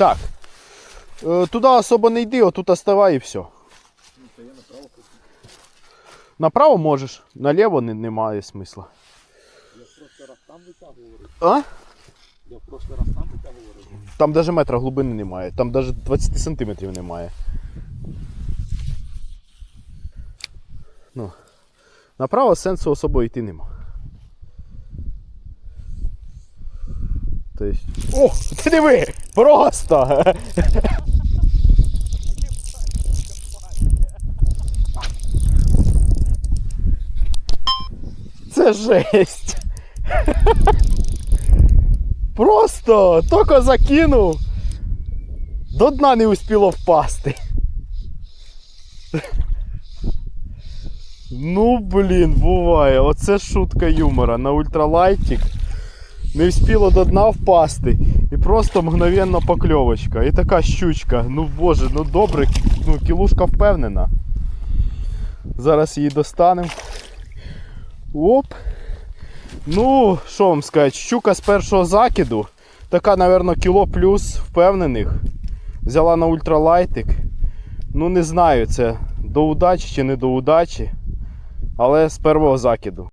Так. Е, туди особо не йди, отут оставай і все. Направо можеш, наліво не, немає смисла. Я прошлий раз там витягував. А? Я прошлий раз там витягував. Там навіть метра глибини немає, там навіть 20 сантиметрів немає. Ну. Направо сенсу особо йти нема. Тобто... О! Ти диви! Просто! Це жесть! Просто тільки закинув. До дна не успіло впасти. Ну, блін, буває. Оце шутка юмора. На ультралайтик не встигло до дна впасти. І просто мгновенно покльовочка. І така щучка. Ну боже, ну добре, ну кілушка впевнена. Зараз її достанемо. Оп. Ну, що вам сказати, щука з першого закиду. Така, напевно, кіло плюс впевнених. Взяла на ультралайтик. Ну, не знаю, це до удачі чи не до удачі. Але з першого закиду.